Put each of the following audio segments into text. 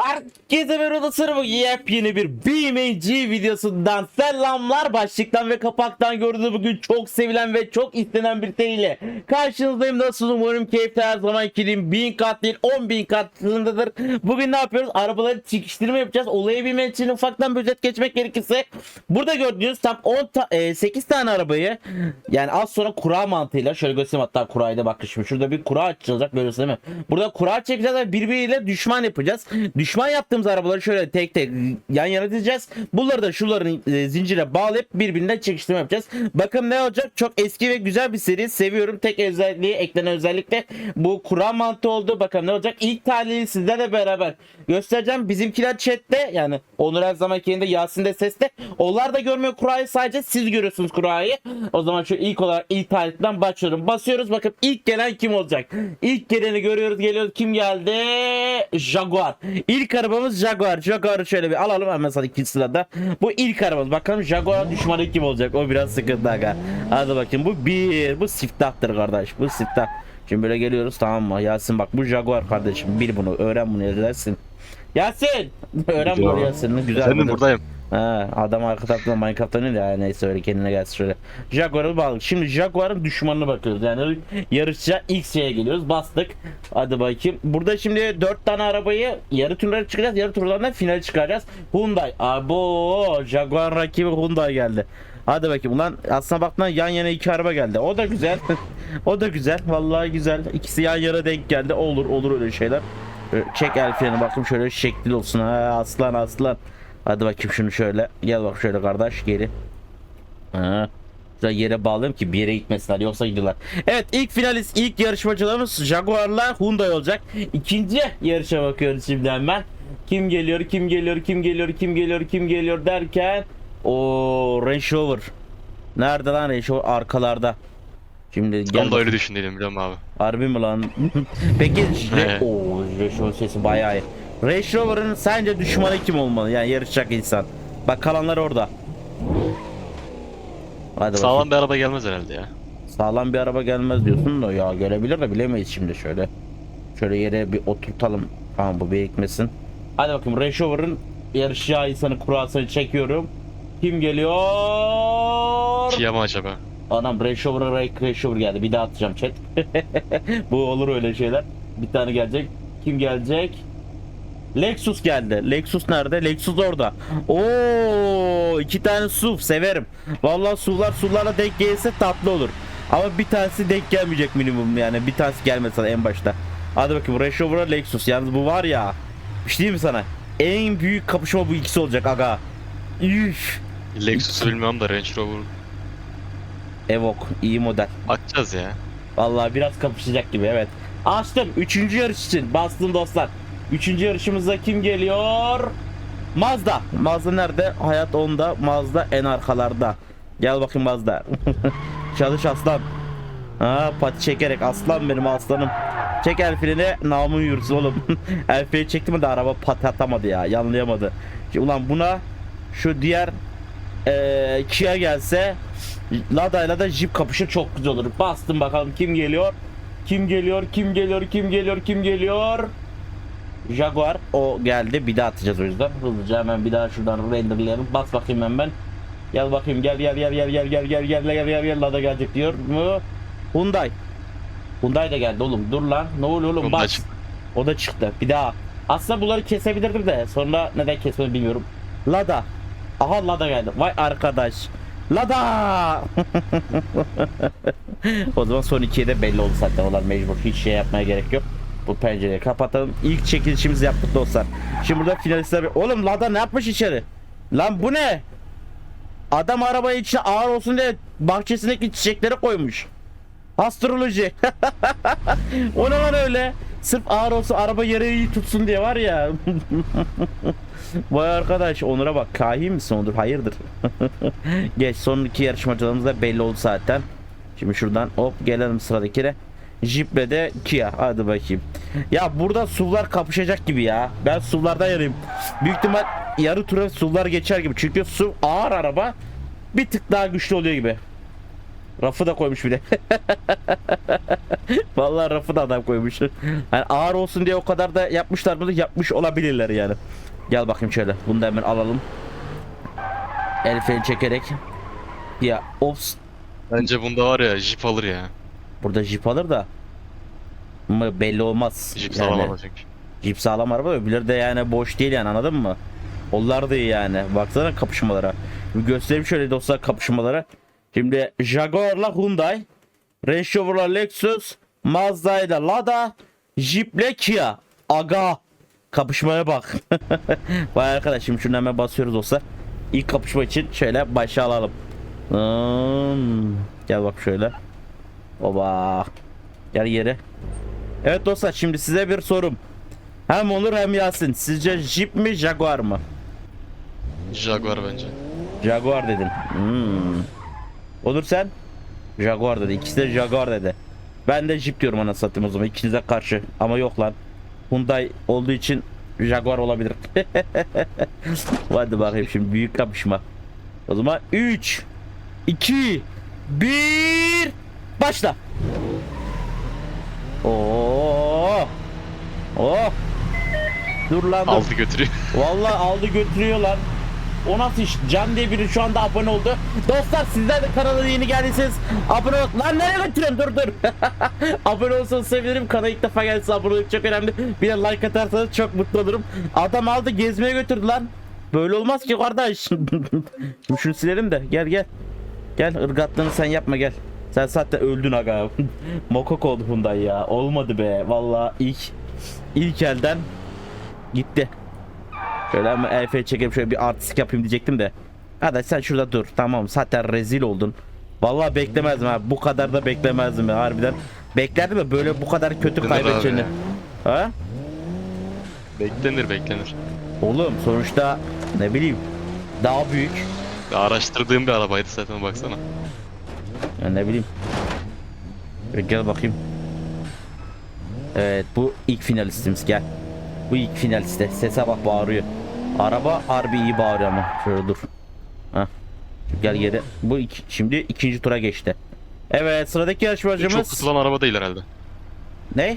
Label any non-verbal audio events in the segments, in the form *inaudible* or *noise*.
Herkese merhaba sırrı yepyeni bir BMG videosundan selamlar. Başlıktan ve kapaktan gördüğünüz bugün çok sevilen ve çok istenen bir seriyle karşınızdayım nasıl umarım keyifli her zaman kilim 1000 kat değil 10 bin kat hızındadır. Bugün ne yapıyoruz? Arabaları çekiştirme yapacağız. Olaya bilmek için ufaktan bir özet geçmek gerekirse burada gördüğünüz tam 10 ta- e, 8 tane arabayı yani az sonra kura mantığıyla şöyle göstereyim hatta kurayı da bakın şimdi şurada bir kura açılacak görüyorsunuz değil mi? Burada kura çekeceğiz ve birbiriyle düşman yapacağız düşman yaptığımız arabaları şöyle tek tek yan yana dizeceğiz. Bunları da şuların e, zincire bağlayıp birbirinden çekiştirme yapacağız. Bakın ne olacak? Çok eski ve güzel bir seri. Seviyorum. Tek özelliği eklenen özellikle bu kura mantığı oldu. Bakın ne olacak? İlk tahlili sizlerle beraber göstereceğim. Bizimkiler chatte yani Onur her zamanki yerinde Yasin de seste. Onlar da görmüyor kurayı sadece siz görüyorsunuz kurayı. O zaman şu ilk olarak ilk tahlilden başlıyorum. Basıyoruz bakın ilk gelen kim olacak? İlk geleni görüyoruz geliyoruz. Kim geldi? Jaguar. İlk arabamız Jaguar. Jaguar'ı şöyle bir alalım hemen sana ikinci sırada. Bu ilk arabamız. Bakalım Jaguar düşmanı kim olacak? O biraz sıkıntı aga. Hadi bakayım bu bir. Bu siftahtır kardeş. Bu siftah. Şimdi böyle geliyoruz tamam mı? Yasin bak bu Jaguar kardeşim. Bil bunu. Öğren bunu. Edersin. Yasin! *laughs* Öğren bunu Ya. Yasin. Güzel. Efendim buradayım. Ha, adam arka tarafta Minecraft'ta ne ya neyse öyle kendine gelsin şöyle. Jaguar'ı bağladık. Şimdi Jaguar'ın düşmanına bakıyoruz. Yani yarışça ilk şeye geliyoruz. Bastık. Hadi bakayım. Burada şimdi 4 tane arabayı yarı turlara çıkacağız. Yarı turlardan final çıkaracağız. Hyundai. Abo Jaguar rakibi Hyundai geldi. Hadi bakayım ulan aslına bakma yan yana iki araba geldi. O da güzel. *laughs* o da güzel. Vallahi güzel. İkisi yan yana denk geldi. Olur olur öyle şeyler. Çek el freni bakayım şöyle şekli olsun. Ha, aslan aslan. Hadi bakayım şunu şöyle. Gel bak şöyle kardeş geri. Ha. Güzel yere bağlayayım ki bir yere gitmesinler yoksa gidiyorlar. Evet ilk finalist ilk yarışmacılarımız Jaguar'la Hyundai olacak. İkinci yarışa bakıyoruz şimdi hemen. Kim geliyor kim geliyor kim geliyor kim geliyor kim geliyor derken o Range Rover. Nerede lan Range Rover? Arkalarda. Şimdi gel Onu da öyle düşündüydüm biliyor musun abi? Harbi mi lan? *laughs* Peki. Oo, Range Rover sesi bayağı iyi. Range Rover'ın sence düşmanı kim olmalı? Yani yarışacak insan. Bak kalanlar orada. Hadi Sağlam bakayım. bir araba gelmez herhalde ya. Sağlam bir araba gelmez diyorsun da ya gelebilir de bilemeyiz şimdi şöyle. Şöyle yere bir oturtalım. Tamam bu birikmesin. Hadi bakayım Range Rover'ın yarışacağı insanı kurasını çekiyorum. Kim geliyor? Kia mı acaba? Anam Range Rover'a Range Rover geldi. Bir daha atacağım chat. *laughs* Bu olur öyle şeyler. Bir tane gelecek. Kim gelecek? Lexus geldi. Lexus nerede? Lexus orada. Oo, iki tane SUV severim. Vallahi SUV'lar SUV'larla denk gelirse tatlı olur. Ama bir tanesi denk gelmeyecek minimum yani. Bir tanesi gelmese en başta. Hadi bakayım Range Rover'a Lexus. Yalnız bu var ya. Bir şey diyeyim mi sana? En büyük kapışma bu ikisi olacak aga. Üf. Lexus'u bilmiyorum da Range Rover Evoque iyi model. bakacağız ya. Vallahi biraz kapışacak gibi evet. Açtım. Üçüncü yarış için bastım dostlar. Üçüncü yarışımızda kim geliyor? Mazda. Mazda nerede? Hayat onda. Mazda en arkalarda. Gel bakayım Mazda. *laughs* Çalış aslan. Ha pati çekerek aslan benim aslanım. Çek el freni namın yürüsün oğlum. *laughs* el freni çekti de araba pati atamadı ya. Yanlayamadı. Ulan buna şu diğer eee Kia gelse Lada'yla da Jeep kapışır çok güzel olur. Bastım bakalım kim geliyor? Kim geliyor? Kim geliyor? Kim geliyor? Kim geliyor? Jaguar o geldi. Bir daha atacağız o yüzden. Hızlıca hemen bir daha şuradan renderlayalım. Bas bakayım hemen. Gel bakayım gel gel gel gel gel gel gel gel gel gel gel Lada gelecek diyor mu? Hyundai. Hyundai de geldi oğlum. Dur lan. Ne oluyor oğlum? Çıktı. O da çıktı. Bir daha. Aslında bunları kesebilirdim de sonra neden kesmedi bilmiyorum. Lada. Aha Lada geldi. Vay arkadaş. Lada. o zaman son ikiye de belli oldu zaten onlar mecbur. Hiç şey yapmaya gerek yok. Bu pencereyi kapatalım. İlk çekilişimizi yaptık dostlar. Şimdi burada finalistler... Oğlum Lada ne yapmış içeri? Lan bu ne? Adam arabayı içine ağır olsun diye bahçesindeki çiçekleri koymuş. Astroloji. *laughs* o ne lan öyle? Sırf ağır olsun araba yere iyi tutsun diye var ya. *laughs* Vay arkadaş Onur'a bak kahin misin Onur? Hayırdır? *laughs* Geç son iki yarışmacılarımız da belli oldu zaten. Şimdi şuradan hop gelelim sıradakine. Jeep'le de Kia. Hadi bakayım. Ya burada SUV'lar kapışacak gibi ya. Ben SUV'lardan yarayım. Büyük ihtimal yarı tura SUV'lar geçer gibi. Çünkü SUV ağır araba bir tık daha güçlü oluyor gibi. Rafı da koymuş bir de. *laughs* Vallahi rafı da adam koymuş. Hani ağır olsun diye o kadar da yapmışlar mı? Yapmış olabilirler yani. Gel bakayım şöyle. Bunu da hemen alalım. El freni çekerek. Ya ops. Bence bunda var ya jip alır ya. Burada jip alır da. Mı belli olmaz. Jip Yani- sağlam ama çünkü. Jeep sağlam araba öbürleri de yani boş değil yani anladın mı? Onlar da iyi yani. Baksana kapışmalara. Bir göstereyim şöyle dostlar kapışmalara. Şimdi Jaguar'la Hyundai, Range Rover'la Lexus, Mazda'yla Lada, Jeep'le Kia. Aga. Kapışmaya bak. *laughs* Vay arkadaş şimdi şunu hemen basıyoruz dostlar. İlk kapışma için şöyle başa alalım. Hmm. Gel bak şöyle. Oba. Gel geri. Evet dostlar şimdi size bir sorum. Hem Onur hem Yasin. Sizce Jeep mi Jaguar mı? Jaguar bence. Jaguar dedin. Hmm. Onur sen? Jaguar dedi. İkisi de Jaguar dedi. Ben de Jeep diyorum ana satayım o zaman ikinize karşı. Ama yok lan. Hyundai olduğu için Jaguar olabilir. *laughs* Hadi bakayım şimdi büyük kapışma. O zaman 3 2 1 Başla. Oo! Oh! Dur lan dur. Aldı götürüyor. *laughs* Vallahi aldı götürüyor lan. O nasıl iş? Can diye biri şu anda abone oldu. Dostlar sizler de kanala yeni geldiyseniz abone ol. Lan nereye götürüyorsun? Dur dur. *laughs* abone olsanız sevinirim. Kanala ilk defa geldiyseniz abone olmak çok önemli. Bir de like atarsanız çok mutlu olurum. Adam aldı gezmeye götürdü lan. Böyle olmaz ki kardeş. *laughs* Şunu silelim de gel gel. Gel ırgatlığını sen yapma gel. Sen zaten öldün aga. *laughs* Mokok oldu Hyundai ya. Olmadı be. Vallahi ilk ilk elden gitti. Şöyle ama EF çekip şöyle bir artistik yapayım diyecektim de. Hadi sen şurada dur. Tamam zaten rezil oldun. Vallahi beklemezdim ha. Bu kadar da beklemezdim ya harbiden. Beklerdim de böyle bu kadar kötü kaybedeceğini. Ha? Beklenir beklenir. Oğlum sonuçta ne bileyim daha büyük. Araştırdığım bir arabaydı zaten baksana. Ya ne bileyim. Şöyle Gel bakayım. Evet bu ilk finalistimiz gel. Bu ilk finaliste. Sese bak bağırıyor. Araba harbi iyi bağırıyor ama. Şöyle dur. Hah. Gel geri. Bu iki, şimdi ikinci tura geçti. Evet sıradaki Çok yarışmacımız. tutulan araba değil herhalde. Ne?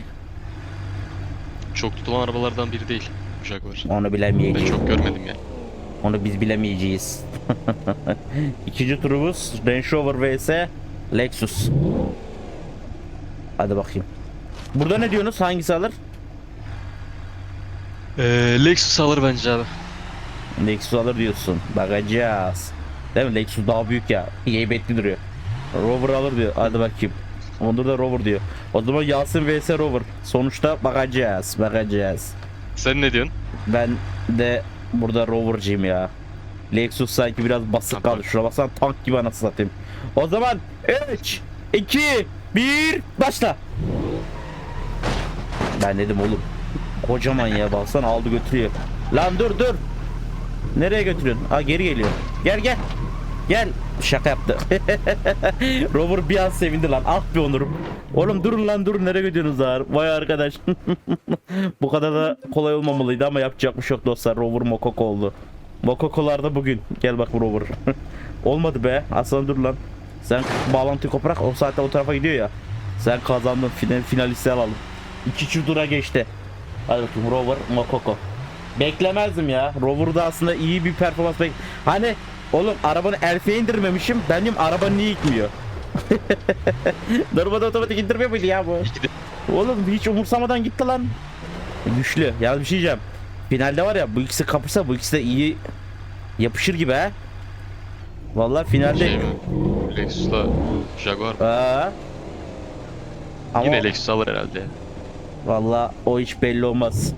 Çok tutulan arabalardan biri değil. Jaguar. Onu Ben bilemeyeceğiz. çok görmedim yani. Onu biz bilemeyeceğiz. *laughs* İkinci turumuz Range Rover vs Lexus. Hadi bakayım. Burada ne diyorsunuz? Hangisi alır? Ee, Lexus alır bence abi. Lexus alır diyorsun. Bakacağız. Değil mi? Lexus daha büyük ya. Heybetli duruyor. Rover alır diyor. Hadi bakayım. Onur da Rover diyor. O zaman Yasin vs Rover. Sonuçta bakacağız. Bakacağız. Sen ne diyorsun? Ben de burada Rover'cıyım ya. Lexus sanki biraz basık kaldı. Şuna baksana tank gibi anasını satayım. O zaman 3, 2, 1 başla. Ben dedim oğlum. Kocaman ya baksana aldı götürüyor. Lan dur dur. Nereye götürüyorsun? Aa geri geliyor. Gel gel. Gel. Şaka yaptı. *laughs* Rover bir an sevindi lan. Ah be Onurum. Oğlum durun lan durun. Nereye gidiyorsunuz lan? Vay arkadaş. *laughs* Bu kadar da kolay olmamalıydı ama yapacak bir şey yok dostlar. Rover Mokoko oldu. Mokokolarda bugün. Gel bak Rover. *laughs* Olmadı be. Aslan dur lan. Sen bağlantıyı koparak o saatte o tarafa gidiyor ya. Sen kazandın. Final, finalisti alalım. İki tura geçti. Hadi bakayım Rover Mokoko. Beklemezdim ya. Rover'da aslında iyi bir performans bek. Hani oğlum arabanı elfe indirmemişim. Ben diyorum araba niye gitmiyor? *laughs* Normalde otomatik indirmiyor muydu ya bu? Oğlum hiç umursamadan gitti lan. Güçlü. Ya bir şey diyeceğim. Finalde var ya bu ikisi kapışsa bu ikisi de iyi yapışır gibi ha. Vallahi finalde. şey mi? Lexus'la Jaguar. Aa. Ama Yine Lexus alır herhalde. ya. vallahi o hiç belli olmaz.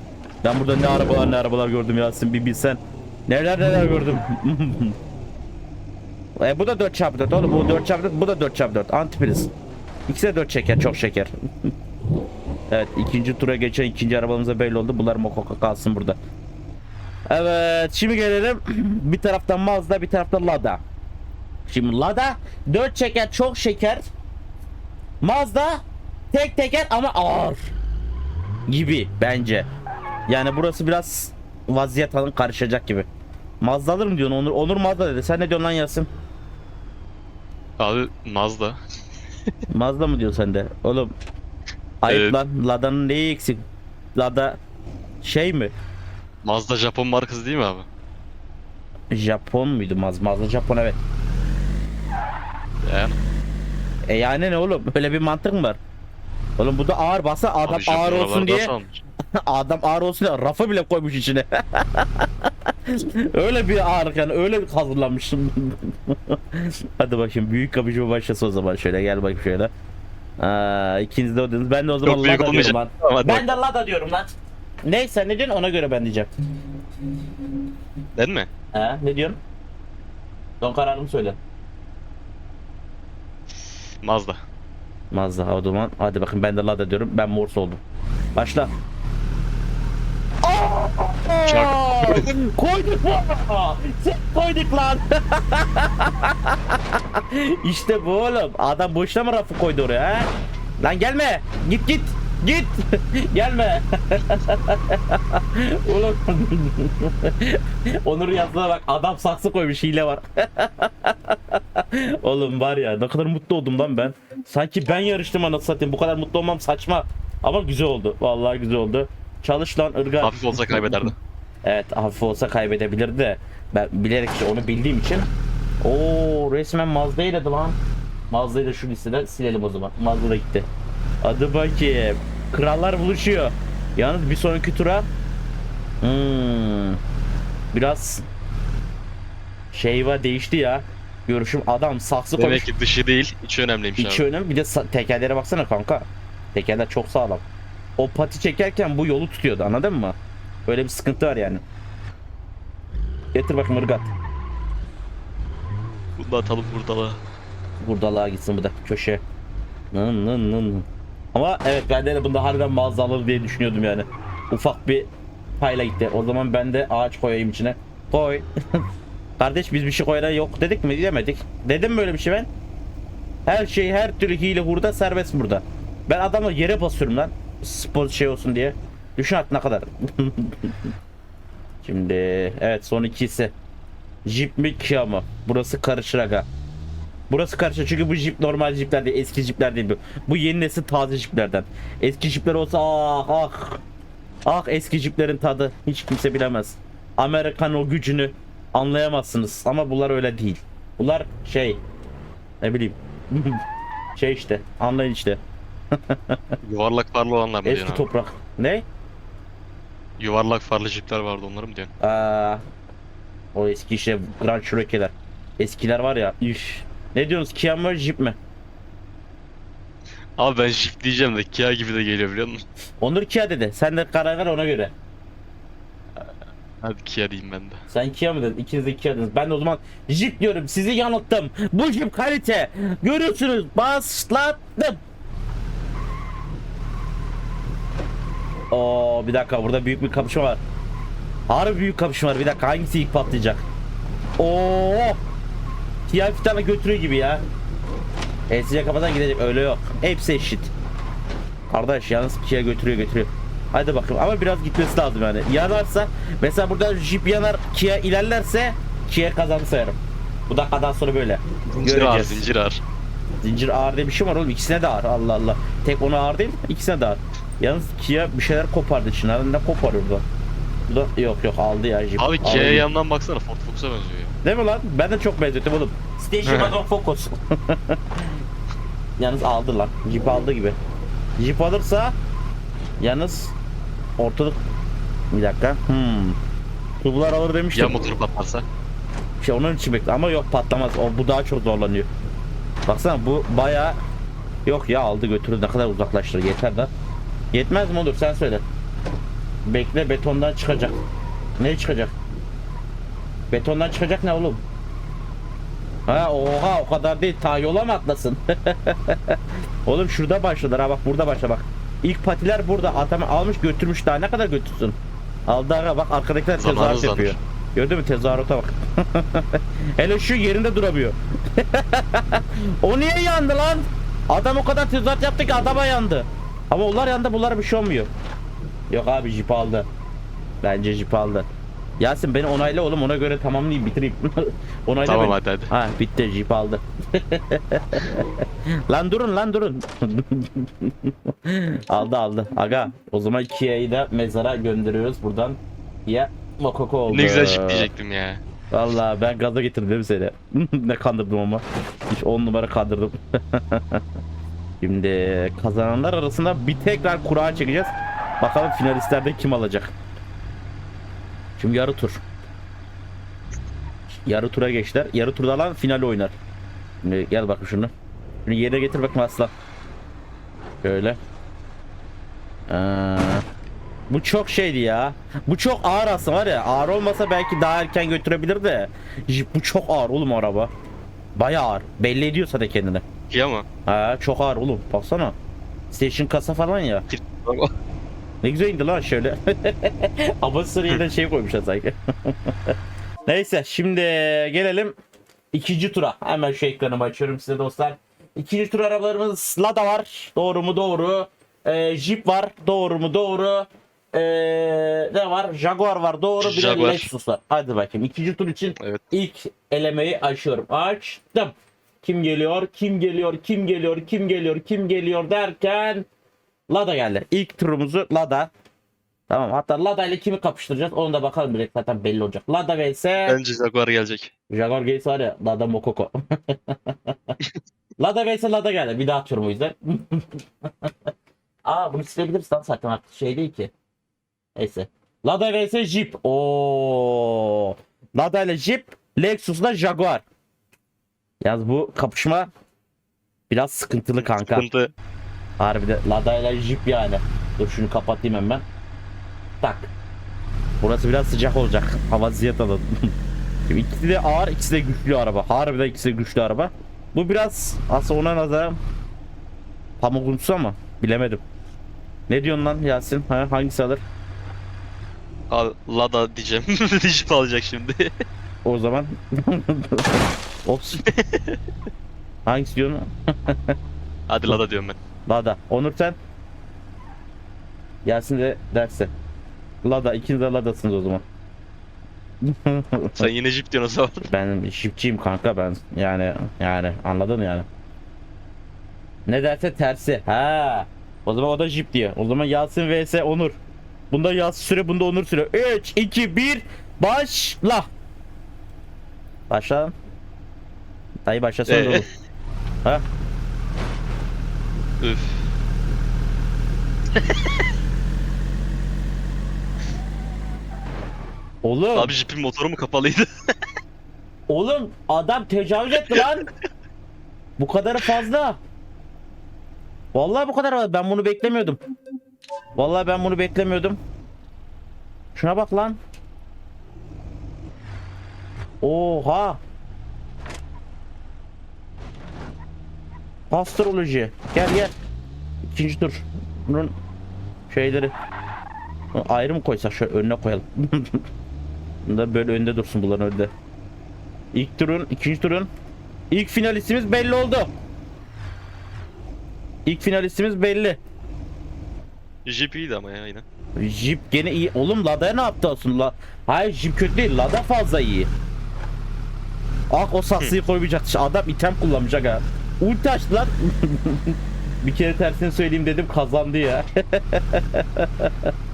Ben burada ne arabalar ne arabalar gördüm Yasin bir bilsen. Neler neler gördüm. *laughs* e, bu da 4x4 oğlum bu 4x4 bu da 4x4 antipriz. İkisi de 4 şeker çok şeker. *laughs* evet ikinci tura geçen ikinci arabamıza belli oldu. Bunlar Mokoka kalsın burada. Evet şimdi gelelim *clears throat* bir taraftan Mazda bir taraftan Lada. Şimdi Lada 4 şeker çok şeker. Mazda tek teker ama ağır gibi bence. Yani burası biraz vaziyet alın karışacak gibi. Mazda alır mı diyorsun Onur? Onur Mazda dedi. Sen ne diyorsun lan Yasin? Abi Mazda. Mazda mı diyor sende? Oğlum. Ayıp Evet. lan. Lada'nın neyi eksik? Lada şey mi? Mazda Japon markası değil mi abi? Japon muydu Maz? Mazda Japon evet. Yani. E yani ne oğlum? Öyle bir mantık mı var? Oğlum bu da ağır basa adam Abi ağır olsun diye nasıl almış? *laughs* adam ağır olsun diye rafa bile koymuş içine. *laughs* öyle bir ağır yani öyle bir hazırlanmışım. *laughs* Hadi bakayım büyük kapıcı başlasın o zaman şöyle gel bakayım şöyle. Aa, ikiniz de ödediniz. Ben de o zaman Çok büyük Lada diyorum olmayacak. lan. Ama Ben de Lada diyorum lan. Neyse ne diyorsun ona göre ben diyeceğim. Değil mi? He ne diyorsun? Son kararımı söyle. Mazda. Mazda o zaman hadi bakın ben de Lada diyorum. Ben Morse oldum. Başla. *laughs* Koyduk mu? Sen koyduk lan. *laughs* işte bu oğlum. Adam boşuna mı rafı koydu oraya ha? Lan gelme. Git git. Git. *laughs* gelme. oğlum. Onur yazdığına bak. Adam saksı koymuş. Hile var. Oğlum var ya ne kadar mutlu oldum lan ben. Sanki ben yarıştım anasını satayım. Bu kadar mutlu olmam saçma. Ama güzel oldu. Vallahi güzel oldu. Çalış lan ırgat. Hafif olsa kaybederdi. *laughs* Evet hafif olsa kaybedebilirdi de. Ben bilerek işte onu bildiğim için. Oo resmen Mazda eledi lan. Mazda'yı da şu listeden silelim o zaman. Mazda da gitti. Hadi bakayım. Krallar buluşuyor. Yalnız bir sonraki tura hmm, biraz şey var değişti ya. Görüşüm adam saksı koymuş. Demek ki dışı değil, içi önemliymiş İçi abi. önemli bir de tekerlere baksana kanka. Tekerler çok sağlam. O pati çekerken bu yolu tutuyordu anladın mı? Böyle bir sıkıntı var yani. Getir bakayım ırgat. Bunu da atalım buradalı. Buradalığa gitsin bu da köşe. Nın nın nın. Ama evet ben de bunda harbiden mağaza alır diye düşünüyordum yani. Ufak bir payla gitti. O zaman ben de ağaç koyayım içine. Koy. *laughs* Kardeş biz bir şey koyana yok dedik mi? Demedik. Dedim böyle bir şey ben? Her şey her türlü hile hurda serbest burada. Ben adamla yere basıyorum lan. Spor şey olsun diye. Düşün artık ne kadar. Şimdi evet son ikisi. Jeep mi Kia mı? Burası karışır aga. Burası karışır çünkü bu Jeep normal Jeep'ler değil, eski Jeep'ler değil bu. Bu yeni nesil taze Jeep'lerden. Eski Jeep'ler olsa ah ah. Ah eski Jeep'lerin tadı hiç kimse bilemez. Amerikan o gücünü anlayamazsınız ama bunlar öyle değil. Bunlar şey ne bileyim *laughs* şey işte anlayın işte Yuvarlak farlı olanlar mı eski diyorsun abi? toprak. Ne? Yuvarlak farlı jipler vardı onları mı diyorsun? Aa, o eski işte Grand Cherokee'ler. Eskiler var ya üf. Ne diyorsunuz Kia mı Jeep mi? Abi ben jip diyeceğim de Kia gibi de geliyor biliyor musun? Onur Kia dedi. Sen de karar ver ona göre. Hadi Kia diyeyim ben de. Sen Kia mı dedin? İkiniz de Kia dediniz. Ben de o zaman Jeep diyorum. Sizi yanılttım. Bu Jeep kalite. Görüyorsunuz. Başlattım. Oo bir dakika burada büyük bir kapışma var. Harbi büyük kapışma var. Bir dakika hangisi ilk patlayacak? Oo! Kia bir tane götürüyor gibi ya. Esice kafadan gidecek öyle yok. Hepsi eşit. Kardeş yalnız Kia götürüyor götürüyor. Hadi bakalım ama biraz gitmesi lazım yani. Yanarsa mesela burada Jeep yanar Kia ilerlerse Kia kazandı sayarım. Bu dakikadan sonra böyle. Zincir ağır, Göreceğiz. zincir ağır. Zincir ağır diye bir şey var oğlum. İkisine de ağır. Allah Allah. Tek ona ağır değil ikisine de ağır. Yalnız Kia bir şeyler kopardı içinden. Ne koparıyor burada? Bu da yok yok aldı ya Jeep. Abi. Kia'ya yandan baksana Ford Focus'a benziyor ya. Değil mi lan? Ben de çok benzettim oğlum. Station Wagon Focus. *laughs* yalnız aldı lan. Jeep aldı gibi. Jeep alırsa yalnız ortalık bir dakika. Hmm. Tubular alır demiştim. Ya motor patlarsa? Şey onun için bekle ama yok patlamaz. O bu daha çok zorlanıyor. Baksana bu baya yok ya aldı götürdü ne kadar uzaklaştır yeter de. Yetmez mi olur sen söyle. Bekle betondan çıkacak. Ne çıkacak? Betondan çıkacak ne oğlum? Ha oha o kadar değil ta yola mı atlasın? *laughs* oğlum şurada başladılar ha bak burada başla bak. İlk patiler burada adamı almış götürmüş daha ne kadar götürsün? Aldı aga bak arkadakiler tezahürat yapıyor. Gördün mü tezahürata bak. *laughs* Hele şu yerinde duramıyor. *laughs* o niye yandı lan? Adam o kadar tezahürat yaptı ki adama yandı. Ama onlar yandı bunlara bir şey olmuyor. Yok abi jip aldı. Bence jip aldı. Yasin beni onayla oğlum ona göre tamamlayayım bitireyim. *laughs* onayla Tamam beni. hadi hadi. Ha bitti Jeep aldı. *laughs* lan durun lan durun. *laughs* aldı aldı. Aga o zaman Kia'yı da mezara gönderiyoruz buradan. Kia Mokoko oldu. Ne güzel şık diyecektim ya. Valla ben gaza getirdim seni. ne kandırdım ama. Hiç 10 numara kandırdım. Şimdi kazananlar arasında bir tekrar kura çekeceğiz. Bakalım finalistlerde kim alacak. Şimdi yarı tur. Yarı tura geçtiler. Yarı turda alan finali oynar. Şimdi gel bakın şunu. Şunu yerine getir bakma aslan. Şöyle. Ee, bu çok şeydi ya. Bu çok ağır aslında var ya. Ağır olmasa belki daha erken götürebilir de. Jeep Bu çok ağır oğlum araba. Bayağı ağır. Belli ediyorsa da kendini. İyi ama. Ha çok ağır oğlum. Baksana. Station kasa falan ya. Ne güzel indi lan şöyle. *laughs* Abasını yerine şey koymuşlar sanki. *laughs* Neyse şimdi gelelim ikinci tura. Hemen şu ekranımı açıyorum size dostlar. İkinci tur arabalarımız Lada var. Doğru mu doğru. Ee, Jeep var. Doğru mu doğru. Ee, ne var? Jaguar var. Doğru. Bir de Jaguar. Lexus var. Hadi bakayım. İkinci tur için Evet. ilk elemeyi açıyorum. Açtım. Kim geliyor? Kim geliyor? Kim geliyor? Kim geliyor? Kim geliyor derken Lada geldi. İlk turumuzu Lada. Tamam hatta Lada ile kimi kapıştıracağız onu da bakalım direkt zaten belli olacak. Lada vs Bence Jaguar gelecek. Jaguar gelirse var ya Lada Mokoko. *laughs* Lada vs Lada geldi. Bir daha atıyorum o yüzden. *laughs* Aa bunu silebiliriz lan zaten artık şey değil ki. Neyse. Lada vs Jeep. Oo. Lada ile Jeep, Lexus'la Jaguar. Yalnız bu kapışma biraz sıkıntılı kanka. Sıkıntı. Harbiden Lada ile Jeep yani. Dur şunu kapatayım hemen. Tak. Burası biraz sıcak olacak. Hava ziyet alalım. Şimdi *laughs* ikisi de ağır, ikisi de güçlü araba. Harbiden ikisi de güçlü araba. Bu biraz aslında ona nazaran pamukuntusu ama bilemedim. Ne diyorsun lan Yasin? Ha, hangisi alır? Al, Lada diyeceğim. *laughs* Jeep alacak şimdi. O zaman *laughs* olsun. *laughs* hangisi diyorsun? *laughs* Hadi Lada diyorum ben. Lada. Onur sen? Yasin de derse. Lada. ikiniz de Lada'sınız o zaman. *laughs* Sen yine Jeep diyorsun o zaman. Ben şipçiyim kanka ben. Yani yani anladın yani. Ne derse tersi. Ha. O zaman o da jip diyor. O zaman Yasin vs Onur. Bunda Yasin süre, bunda Onur süre. 3 2 1 başla. Başla. Dayı başlasana Ee? oğlum. Ha? Üf. Oğlum. Abi Jeep'in motoru mu kapalıydı? *laughs* Oğlum adam tecavüz etti lan. bu kadarı fazla. Vallahi bu kadar fazla. Ben bunu beklemiyordum. Vallahi ben bunu beklemiyordum. Şuna bak lan. Oha. Astroloji. Gel gel. İkinci tur. Bunun şeyleri. Bunu Ayrı mı koysak şöyle önüne koyalım. *laughs* Bunlar böyle önde dursun bunların önünde. İlk turun, ikinci turun ilk finalistimiz belli oldu. İlk finalistimiz belli. Jeep iyiydi ama ya yine. Jeep gene iyi. Oğlum Lada ne yaptı aslında? Hayır Jeep kötü değil. Lada fazla iyi. Ah o saksıyı koymayacaktı. Adam item kullanmayacak ha. Ulti açtı lan. *laughs* Bir kere tersini söyleyeyim dedim kazandı ya.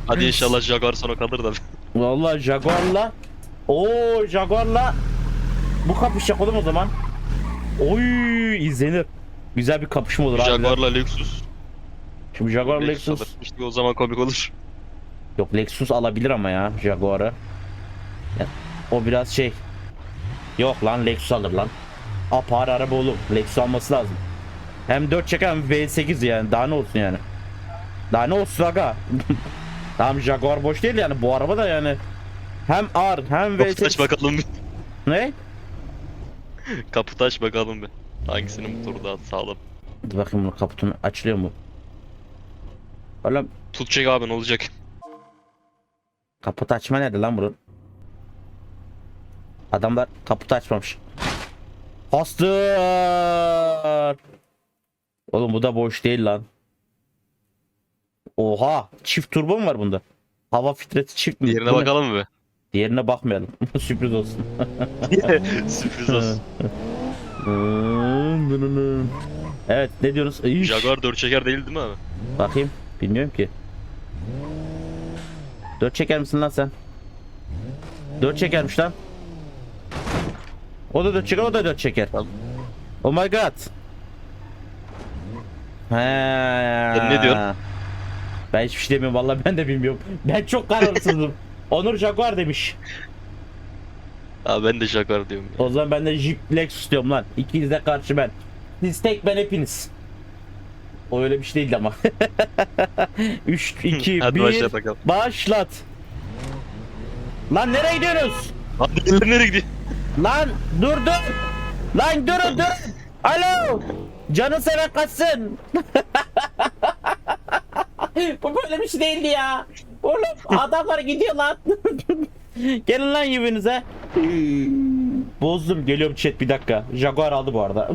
Hadi inşallah Jaguar sonra kalır da. *laughs* Vallahi Jaguar'la Oo Jaguar'la bu kapışacak oğlum o zaman. Oy izlenir. Güzel bir kapışma olur abi. Jaguar'la Lexus. Şimdi Jaguar Lexus Lexus. alır. İşte o zaman komik olur. Yok Lexus alabilir ama ya Jaguar'ı. Ya, o biraz şey. Yok lan Lexus alır lan. Apar araba oğlum. Lexus alması lazım. Hem 4 çeker hem V8 yani. Daha ne olsun yani. Daha ne olsun aga. *laughs* tamam Jaguar boş değil yani. Bu araba da yani. Hem ağır hem Kaput aç V8. bakalım bir. Ne? Kaput aç bakalım bir. Hangisinin motoru daha sağlam. Dur bakayım bunun kaputunu açılıyor mu? Oğlum Tutacak abi ne olacak? kaput açma nerede lan bunun? Adamlar kaput açmamış. Hastır. Oğlum bu da boş değil lan. Oha çift turbo mu var bunda? Hava filtresi çift mi? Yerine Bu ne? bakalım mı be? Diğerine bakmayalım. *laughs* Sürpriz olsun. *laughs* Sürpriz olsun. *laughs* evet ne diyorsunuz? İyi. Jaguar 4 çeker değil değil mi abi? Bakayım. Bilmiyorum ki. Dört çeker misin lan sen? Dört çekermiş lan. O da dört çeker, o da dört çeker. Tamam. Oh my god. He. ne diyorsun? Ben hiçbir şey demiyorum vallahi ben de bilmiyorum. Ben çok kararsızım. *laughs* Onur Jaguar demiş. Abi ben de Jaguar diyorum. ya. O zaman ben de Jeep Lexus diyorum lan. İkinize karşı ben. Siz tek ben hepiniz. O öyle bir şey değildi ama. *laughs* 3, 2, Hadi 1. başla bakalım. Başlat. Lan nereye gidiyorsunuz? Abi nereye gidiyor? Lan dur dur. Lan durun dur. Alo. Canı seven kaçsın. *laughs* Bu böyle bir şey değildi ya. Oğlum adamlar gidiyor lan. *laughs* Gelin lan evinize. Bozdum geliyorum chat bir dakika. Jaguar aldı bu arada.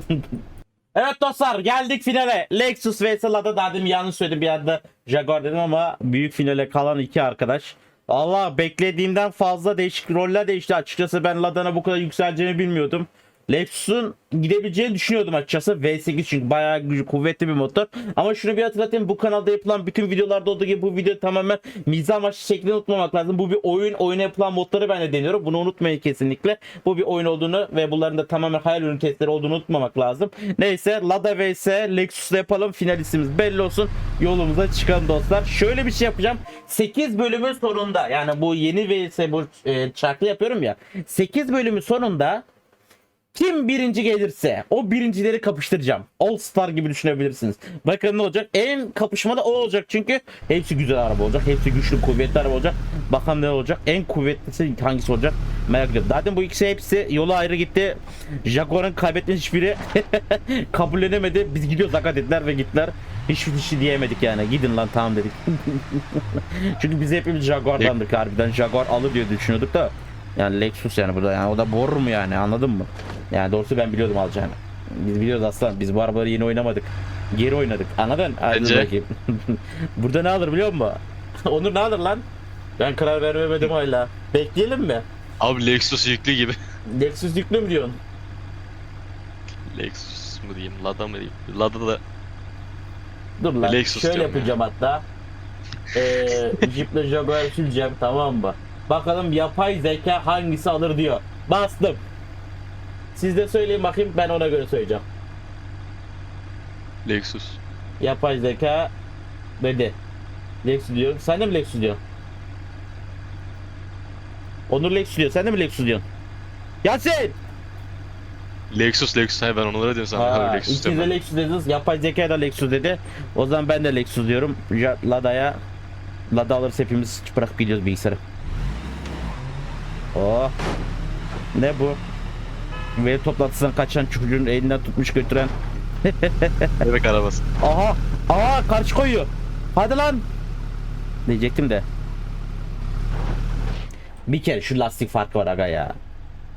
*laughs* evet dostlar geldik finale. Lexus vs Lada daha demin yanlış söyledim bir anda Jaguar dedim ama büyük finale kalan iki arkadaş. Allah beklediğimden fazla değişik roller değişti açıkçası ben Lada'na bu kadar yükseleceğini bilmiyordum. Lexus'un gidebileceğini düşünüyordum açıkçası. V8 çünkü bayağı güçlü, kuvvetli bir motor. Ama şunu bir hatırlatayım. Bu kanalda yapılan bütün videolarda olduğu gibi bu video tamamen mizah amaçlı şeklini unutmamak lazım. Bu bir oyun. Oyuna yapılan modları ben de deniyorum. Bunu unutmayın kesinlikle. Bu bir oyun olduğunu ve bunların da tamamen hayal ürün testleri olduğunu unutmamak lazım. Neyse Lada vs Lexus'la yapalım. Finalistimiz belli olsun. Yolumuza çıkalım dostlar. Şöyle bir şey yapacağım. 8 bölümün sonunda yani bu yeni vs bu e, çarklı yapıyorum ya. 8 bölümün sonunda kim birinci gelirse o birincileri kapıştıracağım. All Star gibi düşünebilirsiniz. Bakın ne olacak? En kapışmada o olacak çünkü hepsi güzel araba olacak. Hepsi güçlü, kuvvetli araba olacak. Bakalım ne olacak? En kuvvetlisi hangisi olacak? Merak ediyorum. Zaten bu ikisi hepsi yolu ayrı gitti. Jaguar'ın kaybettiğiniz hiçbiri *laughs* kabullenemedi. Biz gidiyoruz aga dediler ve gittiler. Hiçbir şey diyemedik yani. Gidin lan tamam dedik. *laughs* çünkü biz hepimiz Jaguar'dandık harbiden. Jaguar alır diye düşünüyorduk da. Yani Lexus yani burada yani o da bor mu yani anladın mı? Yani doğrusu ben biliyordum alacağını. Biz biliyoruz aslan biz bu arabaları yeni oynamadık. Geri oynadık anladın? Bence- *laughs* burada ne alır biliyor musun? *laughs* Onur ne alır lan? Ben karar vermemedim hala. Bekleyelim mi? Abi Lexus yüklü gibi. *laughs* Lexus yüklü mü diyorsun? Lexus mu diyeyim, Lada mı diyeyim? Lada da Dur lan Lexus şöyle yapacağım hatta. Ee, Jeep'le Jaguar süreceğim tamam mı? Bakalım yapay zeka hangisi alır diyor. Bastım. Siz de söyleyin bakayım ben ona göre söyleyeceğim. Lexus. Yapay zeka dedi. Lexus diyor. Sen de mi Lexus diyorsun? Onur Lexus diyor. Sen de mi Lexus diyorsun? Yasin! Lexus Lexus he ben onlara diyorum sana. Ha, Lexus ikiniz de. Lexus dediniz. Yapay zeka da Lexus dedi. O zaman ben de Lexus diyorum. Lada'ya Lada alırsa hepimiz bırakıp gidiyoruz bilgisayarı. Oh. Ne bu? Veli toplantısından kaçan çocuğun elinden tutmuş götüren. *laughs* Bebek arabası. Aha! Aha karşı koyuyor. Hadi lan. Diyecektim de. Bir kere şu lastik farkı var aga ya.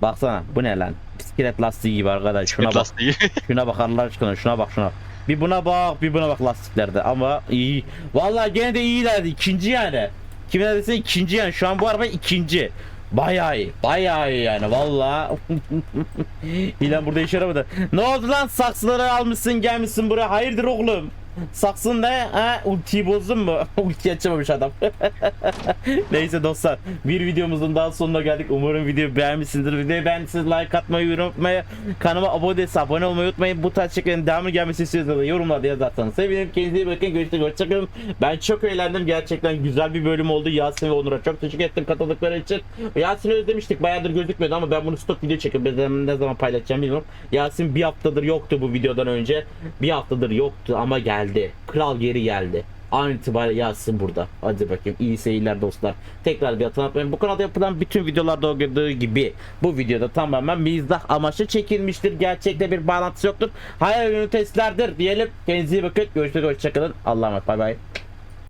Baksana bu ne lan? Bisiklet lastiği gibi arkadaş. Şuna bak. *laughs* Şuna bak Allah aşkına şuna bak şuna. Bir buna bak bir buna bak lastiklerde ama iyi. Vallahi gene de iyilerdi ikinci yani. Kimin neredeyse ikinci yani şu an bu araba ikinci. Bayağı iyi. Bayağı iyi yani vallahi. İlan *laughs* burada işe yaramadı. Ne oldu lan saksıları almışsın gelmişsin buraya. Hayırdır oğlum? Saksın ne? Ha? Ultiyi bozdun mu? *laughs* Ulti açamamış adam. *laughs* Neyse dostlar bir videomuzun daha sonuna geldik. Umarım videoyu beğenmişsinizdir. Videoyu beğendiyseniz like atmayı, yorum atmayı, kanalıma abone değilse abone olmayı unutmayın. Bu tarz şekillerin devamı gelmesini istiyorsanız da yorumlarda yazarsanız sevinirim. Kendinize iyi bakın. Görüşürüz. Hoşçakalın. Ben çok eğlendim. Gerçekten güzel bir bölüm oldu. Yasin ve Onur'a çok teşekkür ettim katıldıkları için. Yasin'i özlemiştik. Bayağıdır gözükmüyordu ama ben bunu stok video çekip ne zaman paylaşacağım bilmiyorum. Yasin bir haftadır yoktu bu videodan önce. Bir haftadır yoktu ama geldi. Kral geri geldi. An itibariyle Yasin burada. Hadi bakayım iyi seyirler dostlar. Tekrar bir hatırlatmayın. Bu kanalda yapılan bütün videolarda olduğu gibi bu videoda tamamen mizah amaçlı çekilmiştir. Gerçekte bir bağlantısı yoktur. Hayal ürünü testlerdir diyelim. Kendinize iyi bakın. Görüşürüz. Hoşçakalın. Allah'a emanet. Bay bay.